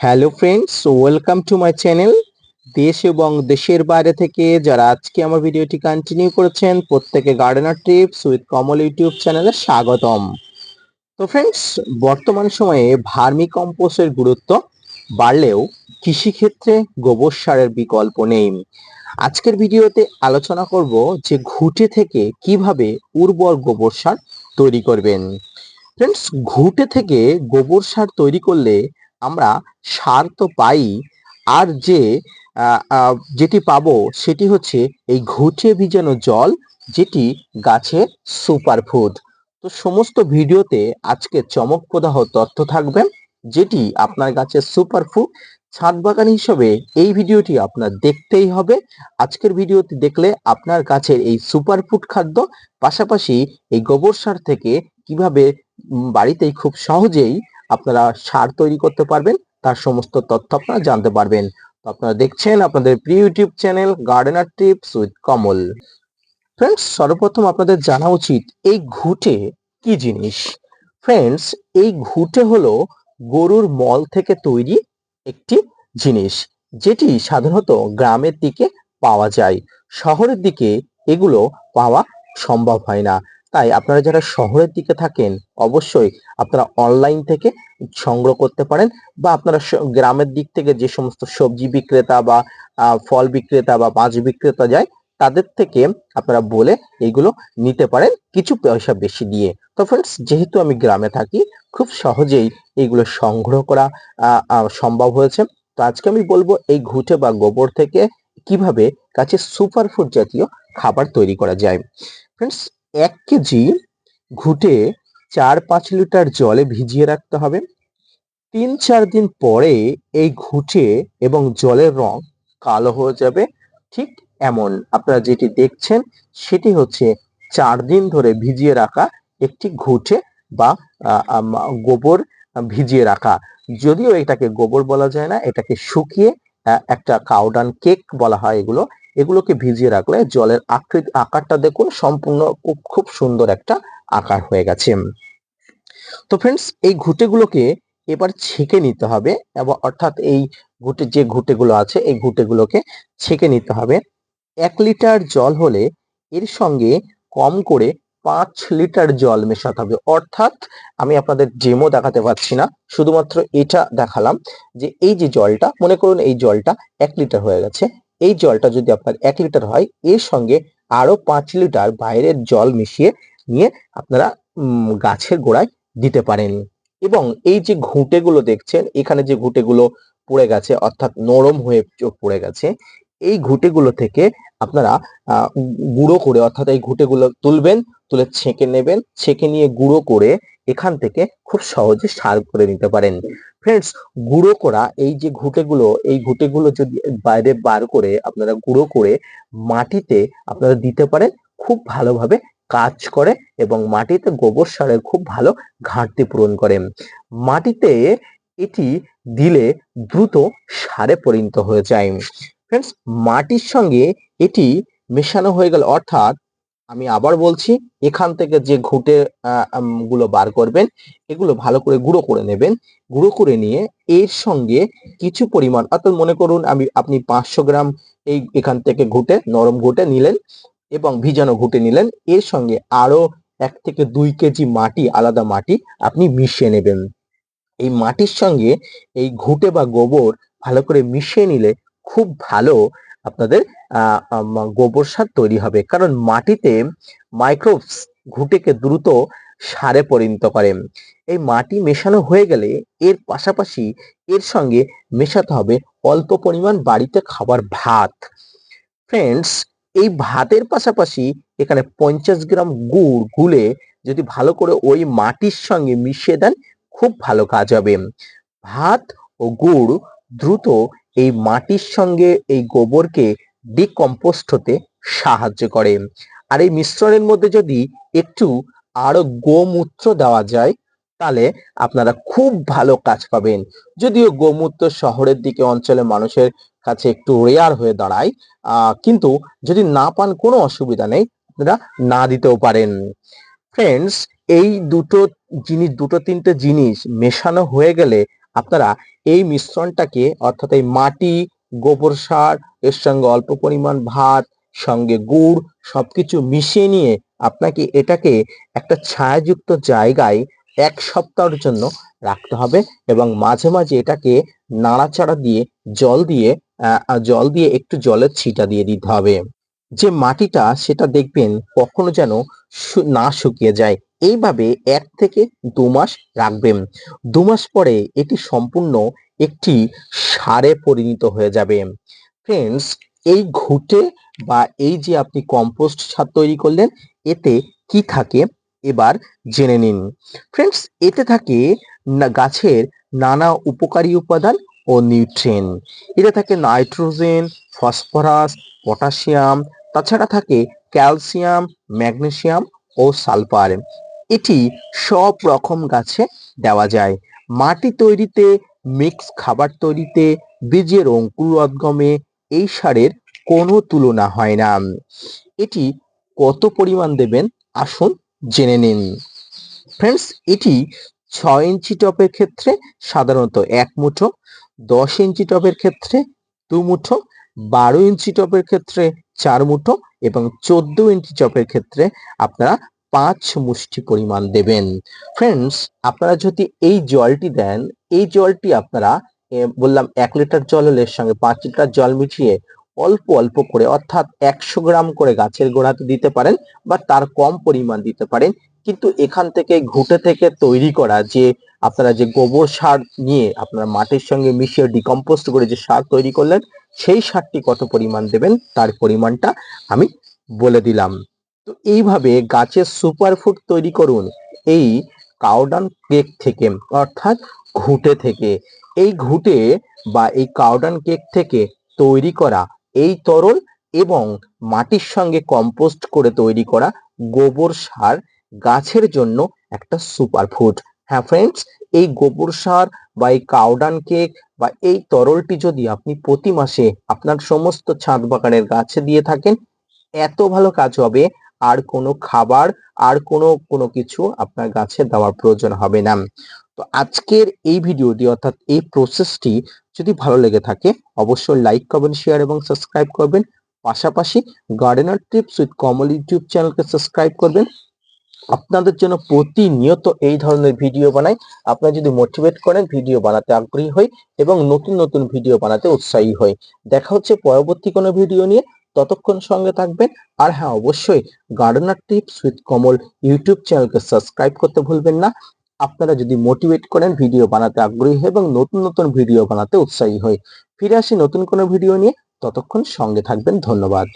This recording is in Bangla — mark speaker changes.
Speaker 1: Hello friends welcome to my channel দেশ এবং দেশের বাইরে থেকে যারা আজকে আমার ভিডিওটি কন্টিনিউ করেছেন, প্রত্যেকে gardener tips with Kamal YouTube চ্যানেলে স্বাগতম। তো ফ্রেন্ডস বর্তমান সময়ে ভার্মি কম্পোস্টের গুরুত্ব বাড়লেও কৃষিক্ষেত্রে গোবর সারের বিকল্প নেই। আজকের ভিডিওতে আলোচনা করব যে ঘুটে থেকে কীভাবে উর্বর গোবর সার তৈরি করবেন। ফ্রেন্ডস ঘুটে থেকে গোবর সার তৈরি করলে আমরা সার তো পাই, আর যে যেটি পাবো সেটি হচ্ছে এই ঘুটে ভিজানো জল, যেটি গাছের সুপারফুড তো সমস্ত ভিডিওতে আজকে চমকপ্রদাহ তথ্য থাকবে, যেটি আপনার গাছের সুপারফুড ছাদ বাগান হিসেবে এই ভিডিওটি আপনার দেখতেই হবে। আজকের ভিডিওটি দেখলে আপনার গাছের এই সুপারফুড খাদ্য, পাশাপাশি এই গোবর সার থেকে কীভাবে বাড়িতেই খুব সহজেই আপনারা সার তৈরি করতে পারবেন, তার সমস্ত তথ্য আপনারা জানতে পারবেন। তো আপনারা দেখছেন আপনাদের প্রিয় YouTube channel gardener tips with Kamal friends সর্বপ্রথম আপনাদের জানা উচিত, এই ঘুটে কি জিনিস? ফ্রেন্ডস এই ঘুটে হলো গরুর মল থেকে তৈরি একটি জিনিস, যেটি সাধারণত গ্রামের দিকে পাওয়া যায়। শহরের দিকে এগুলো পাওয়া সম্ভব হয় না। তাই আপনারা যারা শহরের দিকে থাকেন, অবশ্যই আপনারা অনলাইন থেকে সংগ্রহ করতে পারেন বা আপনারা গ্রামের দিক থেকে যে সমস্ত সবজি বিক্রেতা বা ফল বিক্রেতা বা মাছ বিক্রেতা যায়, তাদের থেকে আপনারা বলে এইগুলো নিতে পারেন কিছু পয়সা বেশি দিয়ে। তো ফ্রেন্ডস যেহেতু আমি গ্রামে থাকি, খুব সহজেই এগুলো সংগ্রহ করা সম্ভব হয়েছে। তো আজকে আমি বলব এই ঘুটে বা গোবর থেকে কীভাবে গাছের সুপারফুড জাতীয় খাবার তৈরি করা যায়। ফ্রেন্ডস এক কেজি ঘুটে চার পাঁচ লিটার জলে ভিজিয়ে রাখতে হবে। তিন চার দিন পরে এই ঘুটে এবং জলের রং কালো হয়ে যাবে। ঠিক এমন আপনারা যেটি দেখছেন সেটি হচ্ছে চার দিন ধরে ভিজিয়ে রাখা একটি ঘুটে বা গোবর ভিজিয়ে রাখা। যদিও এটাকে গোবর বলা যায় না, এটাকে শুকিয়ে একটা কাউডান কেক বলা হয় এগুলো। এগুলোকে ভিজিয়ে রাখলে জলের আকৃতি আকারটা দেখুন সম্পূর্ণ খুব সুন্দর একটা আকার হয়ে গেছে। তো ফ্রেন্ডস এই ঘুঁটেগুলোকে এবার ছেঁকে নিতে হবে এবং অর্থাৎ এই ঘুঁটে, যে ঘুঁটেগুলো আছে, এই ঘুঁটেগুলোকে ছেঁকে নিতে হবে। এক লিটার জল হলে এর সঙ্গে কম করে পাঁচ লিটার জল মেশাতে হবে। অর্থাৎ আমি আপনাদের ডেমো দেখাতে পারছি না, শুধুমাত্র এটা দেখালাম যে এই যে জলটা, মনে করুন এই জলটা এক লিটার হয়ে গেছে। এই জলটা যদি আপনার এক লিটার হয়, এর সঙ্গে আরও পাঁচ লিটার বাইরের জল মিশিয়ে নিয়ে আপনারা গাছের গোড়ায় দিতে পারেন। এবং এই যে ঘুঁটেগুলো দেখছেন, এখানে যে ঘুঁটেগুলো পড়ে গেছে, অর্থাৎ নরম হয়ে পড়ে গেছে, এই ঘুঁটেগুলো থেকে আপনারা গুঁড়ো করে অর্থাৎ এই ঘুঁটেগুলো তুলবেন, তুলে ছেঁকে নেবেন, ছেঁকে নিয়ে গুঁড়ো করে এখান থেকে খুব সহজে সার করে নিতে পারেন। ফ্রেন্ডস গুঁড়ো করা, এই যে ঘুঁটেগুলো, এই ঘুঁটেগুলো যদি বাইরে বার করে আপনারা গুঁড়ো করে মাটিতে আপনারা দিতে পারেন, খুব ভালোভাবে কাজ করে এবং মাটিতে গোবর সারের খুব ভালো ঘাটতি পূরণ করে। মাটিতে এটি দিলে দ্রুত সারে পরিণত হয়ে যায়। ফ্রেন্ডস মাটির সঙ্গে এটি মেশানো হয়ে গেল, অর্থাৎ আমি আবার বলছি, এখান থেকে যে ঘুঁটে গুলো বার করবেন, এগুলো ভালো করে গুঁড়ো করে নেবেন। গুঁড়ো করে নিয়ে এর সঙ্গে কিছু পরিমাণ, অর্থাৎ মনে করুন আমি, আপনি পাঁচশো গ্রাম এই, এখান থেকে ঘুঁটে, নরম ঘুঁটে নিলেন এবং ভিজানো ঘুঁটে নিলেন। এর সঙ্গে আরও এক থেকে দুই কেজি মাটি, আলাদা মাটি আপনি মিশিয়ে নেবেন। এই মাটির সঙ্গে এই ঘুঁটে বা গোবর ভালো করে মিশিয়ে নিলে খুব ভালো আপনাদের গোবর সার তৈরি হবে। কারণ মাটিতে মাইক্রোবস ঘুঁটেকে দ্রুত সারে পরিণত করে। এই মাটি মেশানো হয়ে গেলে এর পাশাপাশি এর সঙ্গে মেশাতে হবে অল্প পরিমাণ বাড়িতে খাবার ভাত। ফ্রেন্ডস এই ভাতের পাশাপাশি এখানে পঞ্চাশ গ্রাম গুড় গুলে যদি ভালো করে ওই মাটির সঙ্গে মিশিয়ে দেন, খুব ভালো কাজ হবে। ভাত ও গুড় দ্রুত এই মাটির সঙ্গে এই গোবরকে ডিকম্পোস্ট হতে সাহায্য করে। আর এই মিশ্রণের মধ্যে যদি একটু আরও গোমূত্র দেওয়া যায়, তাহলে আপনারা খুব ভালো কাজ পাবেন। যদিও গোমূত্র শহরের দিকে অঞ্চলে মানুষের কাছে একটু রেয়ার হয়ে দাঁড়ায় কিন্তু যদি না পান, কোনো অসুবিধা নেই, আপনারা না দিতেও পারেন। ফ্রেন্ডস এই দুটো জিনিস, দুটো তিনটে জিনিস মেশানো হয়ে গেলে আপনারা এই মিশ্রণটাকে অর্থাৎ এই মাটি, গোবর সার, এর সঙ্গে অল্প পরিমাণ ভাত, সঙ্গে গুড় সবকিছু মিশিয়ে নিয়ে আপনাকে এটাকে একটা ছায়াযুক্ত জায়গায় এক সপ্তাহের জন্য রাখতে হবে এবং মাঝে মাঝে এটাকে নাড়াচাড়া দিয়ে জল দিয়ে জল দিয়ে একটু জলের ছিটা দিয়ে দিতে হবে। যে মাটিটা সেটা দেখবেন কখনো যেন না শুকিয়ে যায়। এইভাবে এক থেকে দু মাস রাখবেন। দু মাস পরে এটি সম্পূর্ণ একটি সারে পরিণত হয়ে যাবে। ফ্রেন্ডস এই ঘুটে বা এই যে আপনি কম্পোস্ট সার তৈরি করলেন, এতে কি থাকে? এবার জেনে নিন। ফ্রেন্ডস এতে থাকে গাছের নানা উপকারী উপাদান ও নিউট্রিয়েন এতে থাকে নাইট্রোজেন ফসফরাস পটাশিয়াম তাছাড়া থাকে ক্যালসিয়াম ম্যাগনেসিয়াম ও সালফার এটি সব রকম গাছে দেওয়া যায়। মাটি তৈরিতে মিক্স খাবার তৈরিতে, বীজের অঙ্কুর অঙ্কুরোদ্গমে এই সারের কোনো তুলনা হয় না। এটি কত পরিমাণ দেবেন আসুন জেনে নিন। ফ্রেন্ডস এটি ছয় ইঞ্চি টপের ক্ষেত্রে সাধারণত এক মুঠো, দশ ইঞ্চি টপের ক্ষেত্রে দু মুঠো, বারো ইঞ্চি টপের ক্ষেত্রে চার মুঠো এবং চোদ্দ ইঞ্চি টপের ক্ষেত্রে আপনারা পাঁচ মুষ্টি পরিমাণ দেবেন। ফ্রেন্ডস আপনারা যদি এই জলটি দেন, এই জলটি আপনারা বললাম এক লিটার জল হলে এর সঙ্গে পাঁচ লিটার জল মিশিয়ে অল্প অল্প করে, অর্থাৎ একশো গ্রাম করে গাছের গোড়াতে দিতে পারেন বা তার কম পরিমাণ দিতে পারেন। কিন্তু এখান থেকে ঘুটে থেকে তৈরি করা যে, আপনারা যে গোবর সার নিয়ে আপনারা মাটির সঙ্গে মিশিয়ে ডিকম্পোস্ট করে যে সার তৈরি করলেন, সেই সারটি কত পরিমাণ দেবেন, তার পরিমাণটা আমি বলে দিলাম। তো এইভাবে গাছের সুপারফুড তৈরি করুন। এই কাউডান কেক থেকে, অর্থাৎ ঘুটে থেকে। এই ঘুটে বা এই কাউডান কেক থেকে তৈরি করা এই তরল এবং মাটির সঙ্গে কম্পোস্ট করে তৈরি করা গোবর সার গাছের জন্য একটা সুপারফুড হ্যাঁ ফ্রেন্ডস এই গোবর সার বা এই কাউডান কেক বা এই তরলটি যদি আপনি প্রতি মাসে আপনার সমস্ত ছাদ বাগানের গাছে দিয়ে থাকেন, এত ভালো কাজ হবে। আর কোনো খাবার আর কোনো কোনো কিছু আপনার গাছে দেওয়ার প্রয়োজন হবে না। তো আজকের এই ভিডিওটি অর্থাৎ এই প্রসেসটি যদি ভালো লেগে থাকে, অবশ্যই লাইক করবেন শেয়ার এবং সাবস্ক্রাইব করবেন। পাশাপাশি gardener tips with Kamal YouTube চ্যানেলকে সাবস্ক্রাইব করবেন। আপনাদের জন্য প্রতিনিয়ত এই ধরনের ভিডিও বানাই। আপনারা যদি মোটিভেট করেন ভিডিও বানাতে আগ্রহী হই এবং নতুন নতুন ভিডিও বানাতে উৎসাহী হই। দেখা হচ্ছে পরবর্তী কোনো ভিডিও নিয়ে। ততক্ষণ সঙ্গে থাকবেন। আর হ্যাঁ অবশ্যই gardener tips with Kamal YouTube চ্যানেলকে সাবস্ক্রাইব করতে ভুলবেন না। আপনারা যদি মোটিভেট করেন, ভিডিও বানাতে আগ্রহী এবং নতুন নতুন ভিডিও বানাতে উৎসাহী হয় ফিরে আসি নতুন কোনো ভিডিও নিয়ে, ততক্ষণ সঙ্গে থাকবেন। ধন্যবাদ।